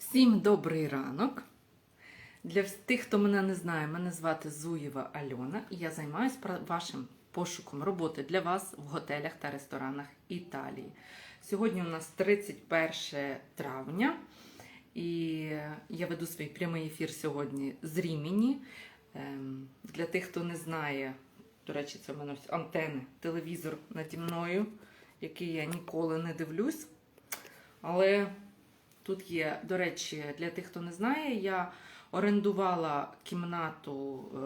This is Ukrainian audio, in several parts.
Всім добрий ранок. Для тих, хто мене не знає, мене звати Зуєва Альона, і я займаюся вашим пошуком роботи для вас в готелях та ресторанах Італії. Сьогодні у нас 31 травня, і я веду свій прямий ефір сьогодні з Рімені. Ем, Для тих, хто не знає, до речі, це в мене антени, телевізор наді мною, який я ніколи не дивлюсь. Але Тут є, до речі, для тих, хто не знає, я орендувала кімнату е,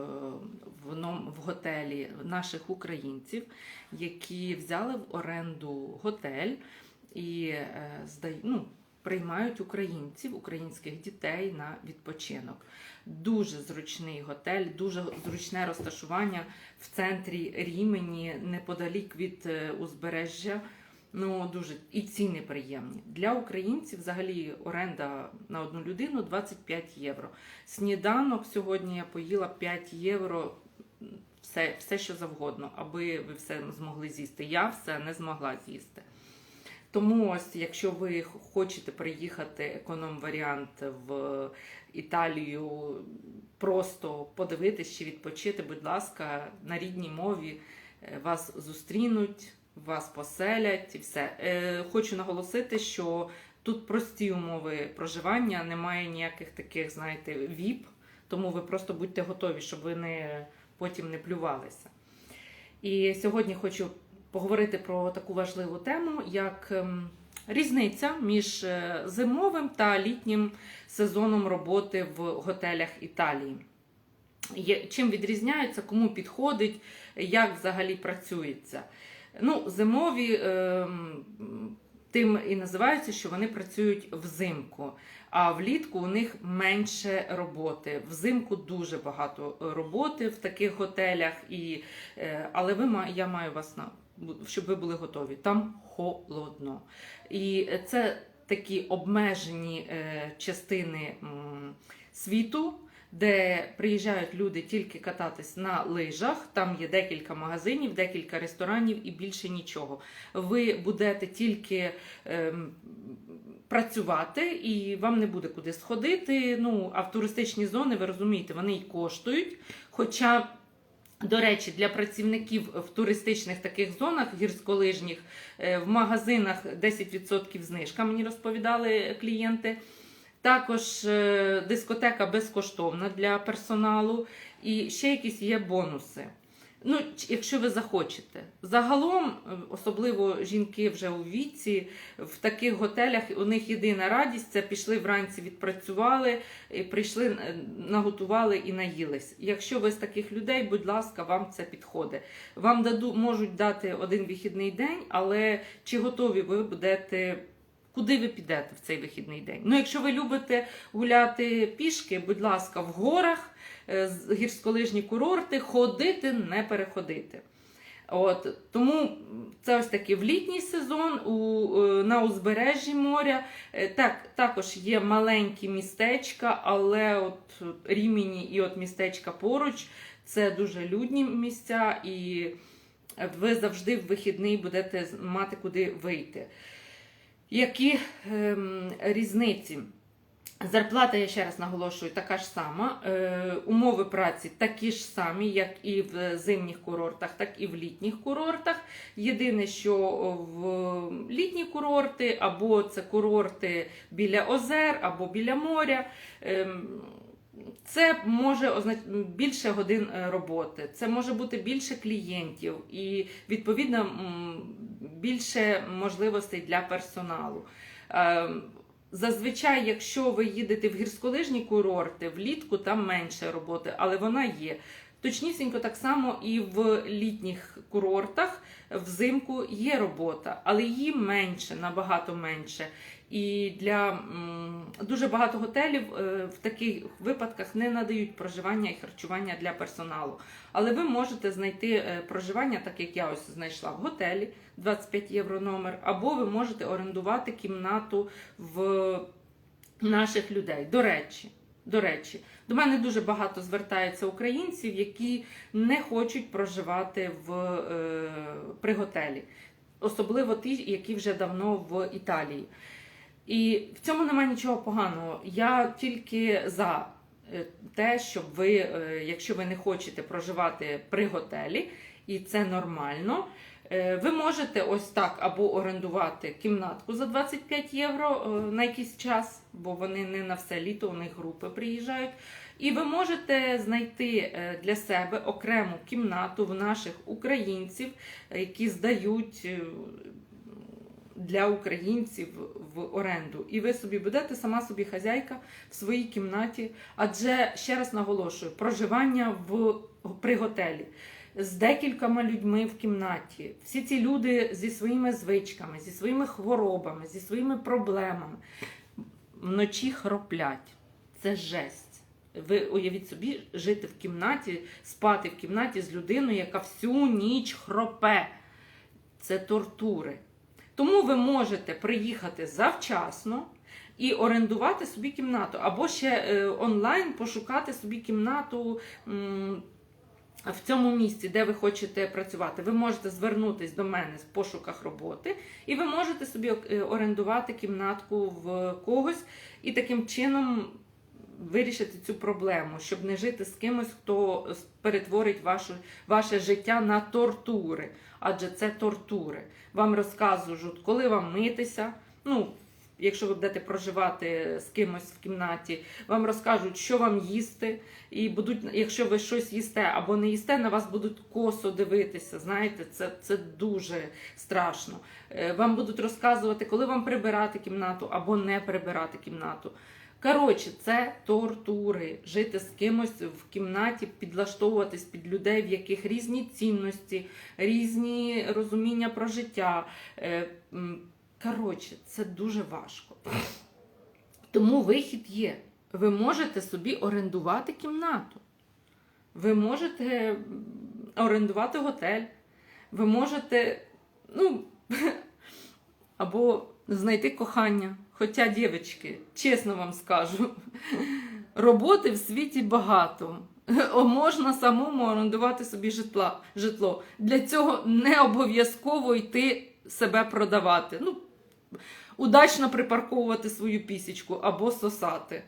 в, в готелі наших українців, які взяли в оренду готель і е, ну, приймають українців, українських дітей на відпочинок. Дуже зручний готель, дуже зручне розташування в центрі Рімені, неподалік від е, узбережжя. Ну, дуже і ціни приємні. Для українців взагалі оренда на одну людину 25 євро. Сніданок сьогодні я поїла 5 євро, все, все що завгодно, аби ви все змогли з'їсти. Я все не змогла з'їсти. Тому ось, якщо ви хочете приїхати економ-варіант в Італію, просто подивитись чи відпочити, будь ласка, на рідній мові е, вас зустрінуть вас поселять і все. Е, хочу наголосити, що тут прості умови проживання, немає ніяких таких, знаєте, віп, тому ви просто будьте готові, щоб ви не, потім не плювалися. І сьогодні хочу поговорити про таку важливу тему, як ем, різниця між е, зимовим та літнім сезоном роботи в готелях Італії. Чим відрізняються, кому підходить, як взагалі працюється. Ну, зимові ем, тим і називаються, що вони працюють взимку, а влітку у них менше роботи. Взимку дуже багато роботи в таких готелях, і, е, але ви, я маю вас на щоб ви були готові. Там холодно. І це такі обмежені е, частини світу, де приїжджають люди тільки кататись на лижах. Там є декілька магазинів, декілька ресторанів і більше нічого. Ви будете тільки ем, працювати, і вам не буде куди сходити. Ну, а в туристичні зони, ви розумієте, вони й коштують. Хоча. До речі, для працівників в туристичних таких зонах гірськолижніх е, в магазинах 10% знижка, мені розповідали клієнти. Також е, дискотека безкоштовна для персоналу, і ще якісь є бонуси. Ну, якщо ви захочете. Загалом, е, особливо жінки вже у віці, в таких готелях у них єдина радість це пішли вранці, відпрацювали, і прийшли, е, наготували і наїлись. Якщо ви з таких людей, будь ласка, вам це підходить. Вам даду, можуть дати один вихідний день, але чи готові ви будете Куди ви підете в цей вихідний день? Ну, якщо ви любите гуляти пішки, будь ласка, в горах, е, гірськолижні курорти, ходити, не переходити. От, тому це ось такий в літній сезон у, е, на узбережжі моря. Е, Так, також є маленькі містечка, але от Рімені і от містечка поруч це дуже людні місця, і ви завжди в вихідний будете мати куди вийти. Які ем, різниці? Зарплата, я ще раз наголошую, така ж сама. Е, умови праці такі ж самі, як і в зимніх курортах, так і в літніх курортах. Єдине, що в літні курорти або це курорти біля озер, або біля моря. ем, це може означ- більше годин е, роботи, це може бути більше клієнтів і відповідно більше можливостей для персоналу. Е, Зазвичай, якщо ви їдете в гірськолижні курорти, влітку там менше роботи, але вона є. Точнісінько так само і в літніх курортах взимку є робота, але її менше, набагато менше. І для дуже багато готелів е, в таких випадках не надають проживання і харчування для персоналу. Але ви можете знайти е, проживання, так як я ось знайшла в готелі 25 євро номер, або ви можете орендувати кімнату в наших людей. До речі, до речі, до мене дуже багато звертається українців, які не хочуть проживати в, е, при готелі, особливо ті, які вже давно в Італії. І в цьому немає нічого поганого. Я тільки за е, те, щоб ви, е, якщо ви не хочете проживати при готелі, і це нормально. е, Ви можете ось так або орендувати кімнатку за 25 євро на якийсь час, бо вони не на все літо, у них групи приїжджають. І ви можете знайти для себе окрему кімнату в наших українців, які здають для українців в оренду. І ви собі будете сама собі хазяйка в своїй кімнаті. Адже ще раз наголошую, проживання в при готелі з декількома людьми в кімнаті. Всі ці люди зі своїми звичками, зі своїми хворобами, зі своїми проблемами вночі хроплять. Це жесть. Ви уявіть собі, жити в кімнаті, спати в кімнаті з людиною, яка всю ніч хропе. Це тортури. Тому ви можете приїхати завчасно і орендувати собі кімнату, або ще е, онлайн пошукати собі кімнату. в цьому місці, де ви хочете працювати, ви можете звернутися до мене в пошуках роботи, і ви можете собі е, орендувати кімнатку в когось і таким чином вирішити цю проблему, щоб не жити з кимось, хто перетворить вашу, ваше життя на тортури. Адже це тортури. Вам розказують, коли вам митися. Ну, якщо ви будете проживати з кимось в кімнаті, вам розкажуть, що вам їсти, і будуть, якщо ви щось їсте або не їсте, на вас будуть косо дивитися. Знаєте, це, це дуже страшно. Е, Вам будуть розказувати, коли вам прибирати кімнату або не прибирати кімнату. Коротше, це тортури. Жити з кимось в кімнаті, підлаштовуватись під людей, в яких різні цінності, різні розуміння про життя. Коротше, це дуже важко. Тому вихід є. Ви можете собі орендувати кімнату. Ви можете орендувати готель. Ви можете, ну, або знайти кохання. Хоча, дівчатки, чесно вам скажу, роботи в світі багато. Можна самому орендувати собі житло. Для цього не обов'язково йти себе продавати. Ну, удачно припарковувати свою пісічку або сосати.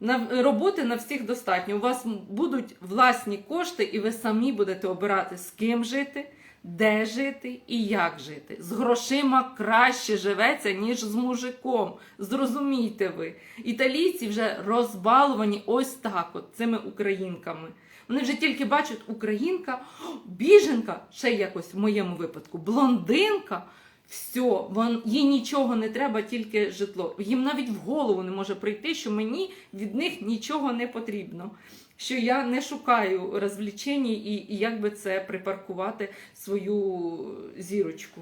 На, роботи на всіх достатньо. У вас будуть власні кошти, і ви самі будете обирати, з ким жити, де жити і як жити. З грошима краще живеться, ніж з мужиком. Зрозумійте ви. Італійці вже розбаловані ось так, от цими українками. Вони вже тільки бачать українка, біженка, ще якось в моєму випадку, блондинка. Все, вон, їй нічого не треба, тільки житло. Їм навіть в голову не може прийти, що мені від них нічого не потрібно. Що я не шукаю розвлічень і, і як би це припаркувати свою зірочку.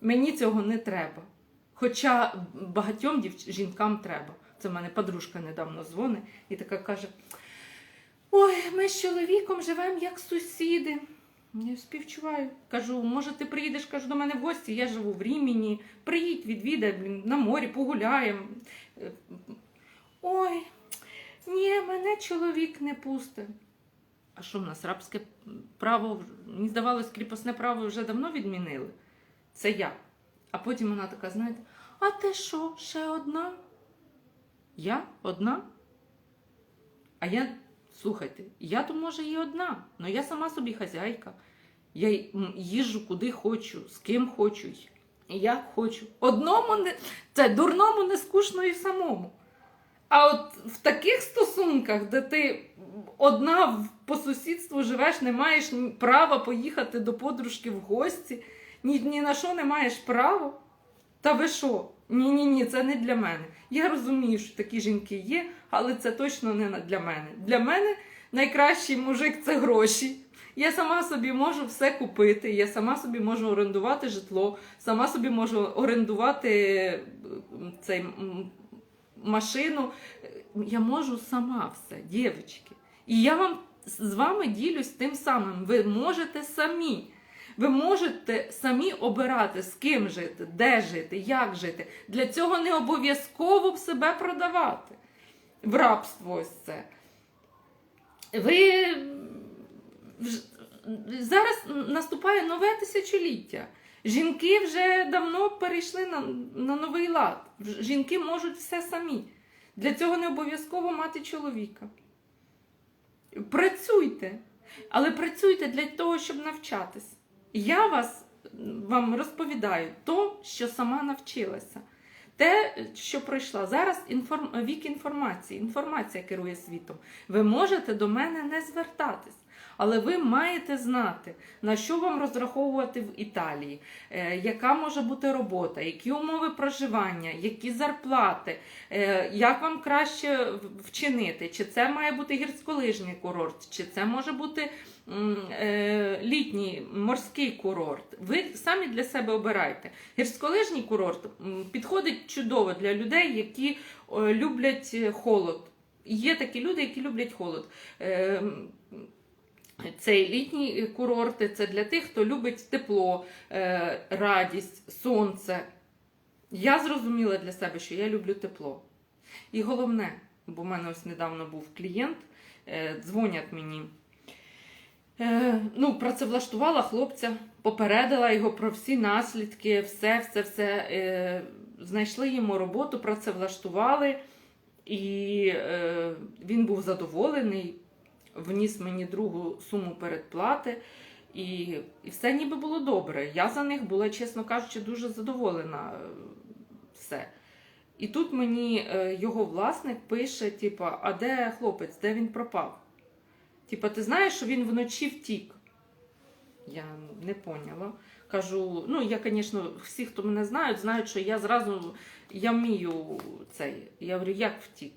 Мені цього не треба. Хоча багатьом дівч- жінкам треба. Це в мене подружка недавно дзвонить і така каже: Ой, ми з чоловіком живемо як сусіди. Я співчуваю. Кажу, може, ти приїдеш кажу, до мене в гості, я живу в Рімені. Приїдь, відвідай, на морі погуляємо. Ой, ні, мене чоловік не пустить. А що в нас рабське право, мені здавалось, кріпосне право вже давно відмінили. Це я. А потім вона така, знаєте, а ти що, ще одна? Я одна? А я, слухайте, я то може і одна, але я сама собі хазяйка. Я їжджу куди хочу, з ким хочу, як хочу. Одному не це дурному не скучно і самому. А от в таких стосунках, де ти одна по сусідству живеш, не маєш права поїхати до подружки в гості, ні, ні на що не маєш права. Та ви що? Ні, ні, ні, це не для мене. Я розумію, що такі жінки є, але це точно не для мене. Для мене найкращий мужик це гроші. Я сама собі можу все купити, я сама собі можу орендувати житло, сама собі можу орендувати цей машину. Я можу сама все, дівчатки. І я вам з вами ділюсь тим самим. Ви можете самі. Ви можете самі обирати, з ким жити, де жити, як жити. Для цього не обов'язково себе продавати. В рабство ось це. Ви зараз наступає нове тисячоліття. Жінки вже давно перейшли на, на новий лад. Жінки можуть все самі. Для цього не обов'язково мати чоловіка. Працюйте, але працюйте для того, щоб навчатись. Я вас вам розповідаю то, що сама навчилася. Те, що пройшла. Зараз інформ... вік інформації. Інформація керує світом. Ви можете до мене не звертатись. Але ви маєте знати, на що вам розраховувати в Італії, е, яка може бути робота, які умови проживання, які зарплати, е, як вам краще вчинити, чи це має бути гірськолижний курорт, чи це може бути е, літній морський курорт. Ви самі для себе обирайте. Гірськолижній курорт підходить чудово для людей, які люблять холод. Є такі люди, які люблять холод. Цей літній курорт це для тих, хто любить тепло, е, радість, сонце. Я зрозуміла для себе, що я люблю тепло. І головне, бо в мене ось недавно був клієнт, е, дзвонять мені. Е, ну, працевлаштувала хлопця, попередила його про всі наслідки, все, все, все. Знайшли йому роботу, працевлаштували, і він був задоволений, вніс мені другу суму передплати. І, і все ніби було добре. Я за них була, чесно кажучи, дуже задоволена. е, Все. І тут мені е, його власник пише: типа, а де хлопець, де він пропав? Типа, ти знаєш, що він вночі втік? Я не поняла. Кажу, ну я, звісно, всі, хто мене знають, знають, що я зразу я вмію цей. Я говорю, як втік?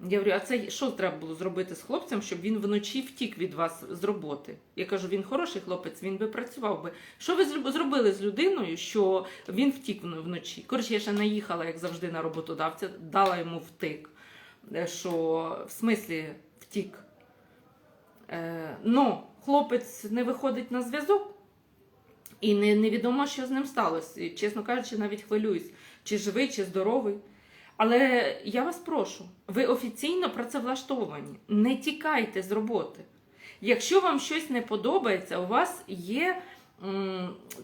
Я говорю, а це що треба було зробити з хлопцем, щоб він вночі втік від вас з роботи? Я кажу, він хороший хлопець, він би працював би. Що ви зробили з людиною, що він втік вночі? Коротше, я ще наїхала, як завжди, на роботодавця, дала йому втик, е, що в смислі втік. Е, ну, хлопець не виходить на зв'язок, і не, невідомо, що з ним сталося. І, чесно кажучи, навіть хвилююсь, чи живий, чи здоровий. Але я вас прошу, ви офіційно працевлаштовані, не тікайте з роботи. Якщо вам щось не подобається, у вас є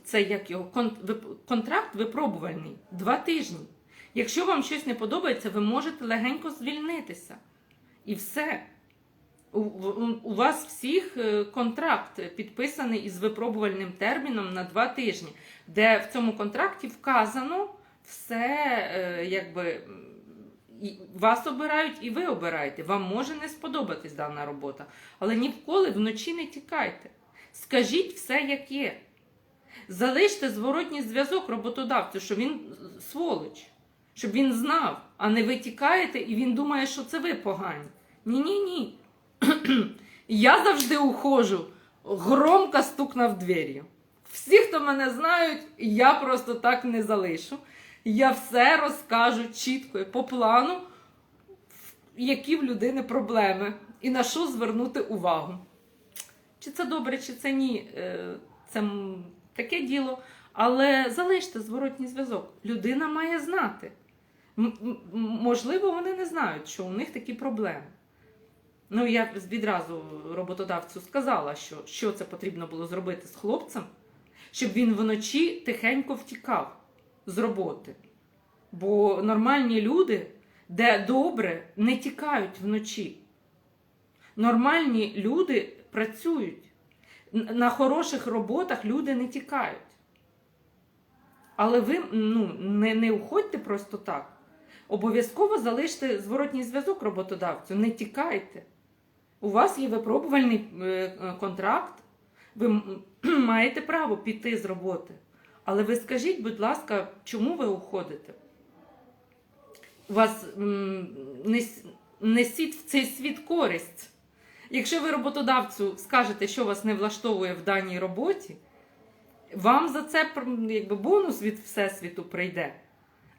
це як його контракт випробувальний два тижні. Якщо вам щось не подобається, ви можете легенько звільнитися. І все. У вас всіх е, контракт підписаний із випробувальним терміном на два тижні, де в цьому контракті вказано все, е, якби вас обирають і ви обираєте. Вам може не сподобатись дана робота, але ніколи вночі не тікайте. Скажіть все, як є. Залиште зворотній зв'язок роботодавцю, що він сволоч, щоб він знав, а не ви тікаєте і він думає, що це ви погані. Ні-ні ні. Я завжди ухожу. Громко стукнув двер'ю. Всі, хто мене знають, я просто так не залишу. Я все розкажу чітко і по плану, які в людини проблеми і на що звернути увагу. Чи це добре, чи це ні, е, це таке діло. Але залиште зворотній зв'язок. Людина має знати. Можливо, вони не знають, що у них такі проблеми. Ну, я відразу роботодавцю сказала, що, що це потрібно було зробити з хлопцем, щоб він вночі тихенько втікав з роботи. Бо нормальні люди, де добре, не тікають вночі. Нормальні люди працюють. На хороших роботах люди не тікають. Але ви ну, не, не уходьте просто так. Обов'язково залиште зворотній зв'язок роботодавцю, не тікайте. У вас є випробувальний е, е, контракт, ви маєте право піти з роботи. Але ви скажіть, будь ласка, чому ви уходите? У вас несіть в цей світ користь. Якщо ви роботодавцю скажете, що вас не влаштовує в даній роботі, вам за це якби, бонус від Всесвіту прийде.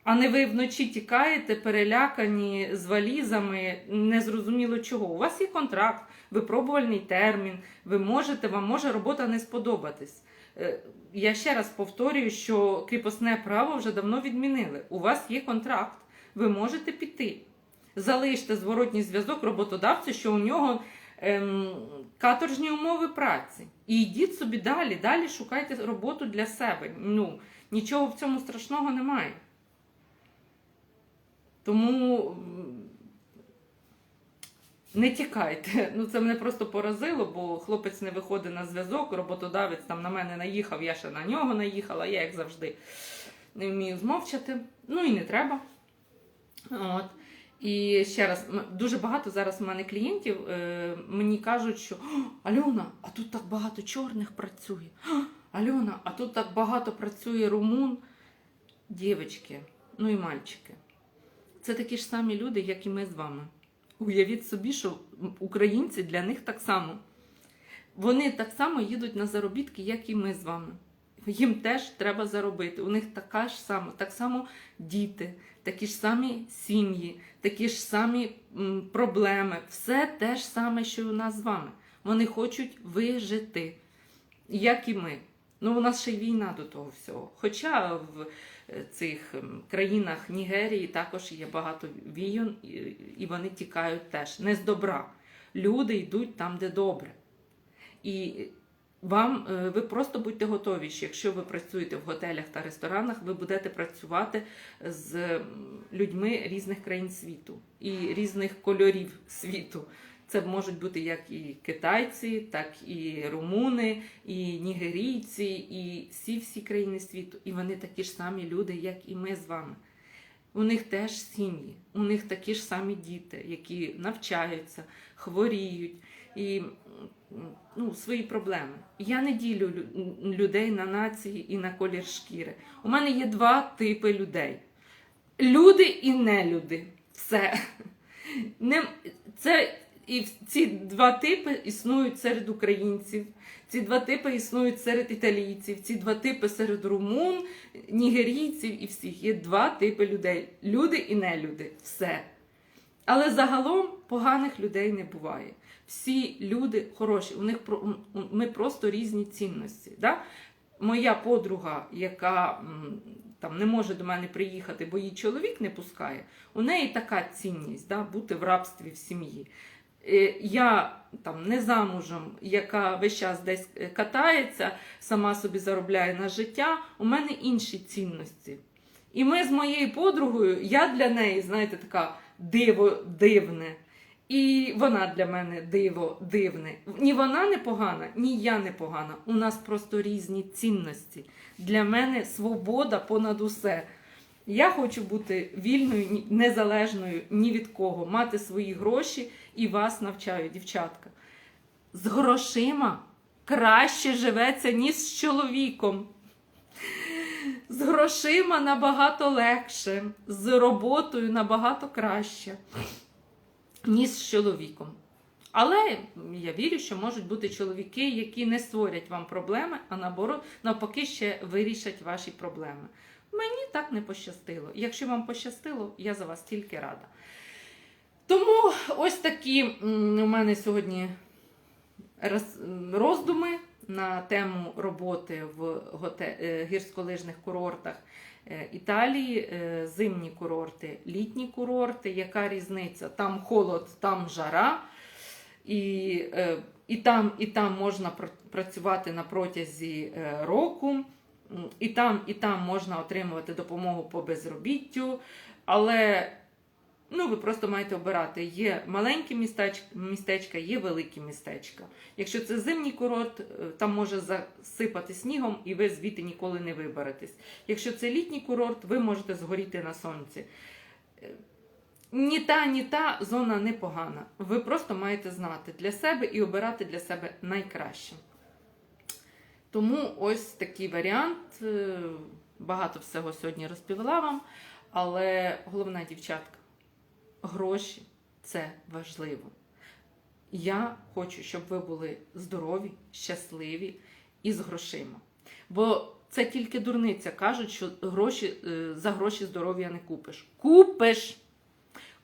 А не ви вночі тікаєте, перелякані з валізами, незрозуміло чого. У вас є контракт, випробувальний термін, ви можете, вам може робота не сподобатись. Е, Я ще раз повторюю, що кріпосне право вже давно відмінили. У вас є контракт, ви можете піти. Залиште зворотній зв'язок роботодавцю, що у нього ем, каторжні умови праці. І йдіть собі далі, далі шукайте роботу для себе. Ну, нічого в цьому страшного немає. Тому не тікайте. Ну, це мене просто поразило, бо хлопець не виходить на зв'язок, роботодавець там на мене наїхав, я ще на нього наїхала, я, як завжди, не вмію змовчати. Ну і не треба. От. І ще раз, дуже багато зараз в мене клієнтів е, мені кажуть, що Альона, а тут так багато чорних працює. Альона, а тут так багато працює румун. Дівочки, ну і мальчики. Це такі ж самі люди, як і ми з вами. Уявіть собі, що українці для них так само. Вони так само їдуть на заробітки, як і ми з вами. Їм теж треба заробити. У них така ж сама, так само діти, такі ж самі сім'ї, такі ж самі проблеми. Все те ж саме, що і у нас з вами. Вони хочуть вижити, як і ми. Ну, у нас ще й війна до того всього. Хоча в цих ем, країнах Нігерії також є багато війн, і- вони тікають теж не з добра. Люди йдуть там, де добре. І вам е, ви просто будьте готові, що якщо ви працюєте в готелях та ресторанах, ви будете працювати з людьми різних країн світу і різних кольорів світу. Це можуть бути як і китайці, так і румуни, і нігерійці, і всі всі країни світу. І вони такі ж самі люди, як і ми з вами. У них теж сім'ї, у них такі ж самі діти, які навчаються, хворіють і ну, свої проблеми. Я не ділю людей на нації і на колір шкіри. У мене є два типи людей: люди і нелюди. Все. Це, і ці два типи існують серед українців, ці два типи існують серед італійців, ці два типи серед румун, нігерійців і всіх. Є два типи людей: люди і нелюди. Все. Але загалом поганих людей не буває. Всі люди хороші, у них ми просто різні цінності. Да? Моя подруга, яка там не може до мене приїхати, бо її чоловік не пускає, у неї така цінність да, бути в рабстві в сім'ї. Е, Я там не замужем, яка весь час десь е, катається, сама собі заробляє на життя. У мене інші цінності. І ми з моєю подругою, я для неї, знаєте, така диво дивне. І вона для мене диво дивне. Ні вона не погана, ні я не погана. У нас просто різні цінності. Для мене свобода понад усе. Я хочу бути вільною, незалежною ні від кого, мати свої гроші і вас навчаю, дівчатка. З грошима краще живеться, ніж з чоловіком. З грошима набагато легше, з роботою набагато краще, ніж з чоловіком. Але я вірю, що можуть бути чоловіки, які не створять вам проблеми, а наоборот, навпаки, ще вирішать ваші проблеми. Мені так не пощастило. Якщо вам пощастило, я за вас тільки рада. Тому ось такі у мене сьогодні роздуми на тему роботи в е, гірськолижних курортах е, Італії, е, зимні курорти, літні курорти. Яка різниця? Там холод, там жара. І, і, там, і там можна працювати на протязі року, і там, і там можна отримувати допомогу по безробіттю. Але ну, ви просто маєте обирати. Є маленькі містечка, є великі містечка. Якщо це зимній курорт, е, там може засипати снігом, і ви звідти ніколи не виберетесь. Якщо це літній курорт, ви можете згоріти на сонці. Е, Ні та, ні та зона непогана. Ви просто маєте знати для себе і обирати для себе найкраще. Тому ось такий варіант. Е, Багато всього сьогодні розповіла вам. Але головна дівчатка, гроші це важливо. Я хочу, щоб ви були здорові, щасливі і з грошима. Бо це тільки дурниця. Кажуть, що гроші, е, за гроші здоров'я не купиш. Купиш!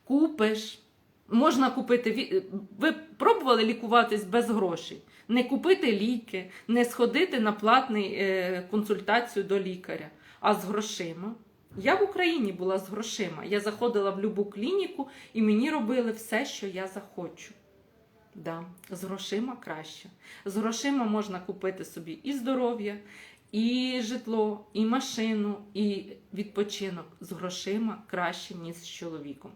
Купиш. Можна купити. Ви пробували лікуватись без грошей? Не купити ліки, не сходити на платний е, консультацію до лікаря, а з грошима. Я в Україні була з грошима. Я заходила в будь-яку клініку і мені робили все, що я захочу. Да, з грошима краще. З грошима можна купити собі і здоров'я, і житло, і машину, і відпочинок. З грошима краще, ніж з чоловіком.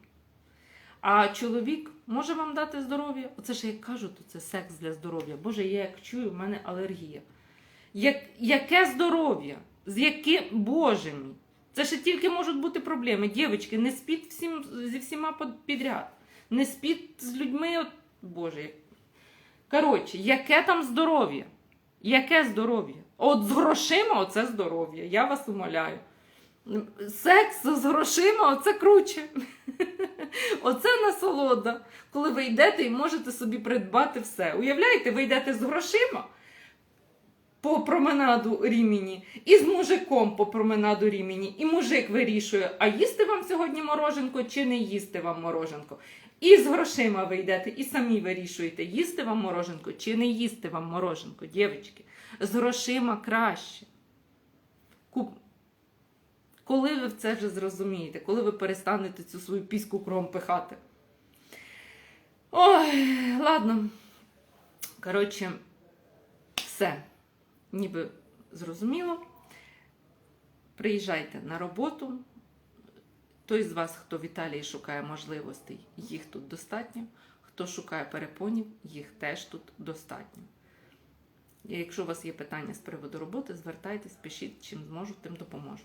А чоловік може вам дати здоров'я. Оце ж як кажу, то це секс для здоров'я. Боже, я як чую, в мене алергія. Як, яке здоров'я? З яким Боже мій? Це ще тільки можуть бути проблеми. Дівчатки, не спіть всім, зі всіма підряд. Не спіть з людьми. От, Боже. Коротше, яке там здоров'я? Яке здоров'я? От з грошима оце здоров'я. Я вас умоляю. Секс з грошима оце круче. Оце насолода, коли ви йдете і можете собі придбати все. Уявляєте, ви йдете з грошима по променаду Рімені і з мужиком по променаду Рімені. І мужик вирішує, а їсти вам сьогодні мороженко чи не їсти вам мороженко. І з грошима ви йдете, і самі вирішуєте, їсти вам мороженко чи не їсти вам мороженко, дівчатки. З грошима краще. Куп... Коли ви це вже зрозумієте, коли ви перестанете цю свою піську кром пихати? Ой, ладно. Коротше, все. Ніби зрозуміло. Приїжджайте на роботу. Той з вас, хто в Італії шукає можливостей, їх тут достатньо. Хто шукає перепонів, їх теж тут достатньо. І якщо у вас є питання з приводу роботи, звертайтесь, пишіть, чим зможу, тим допоможу.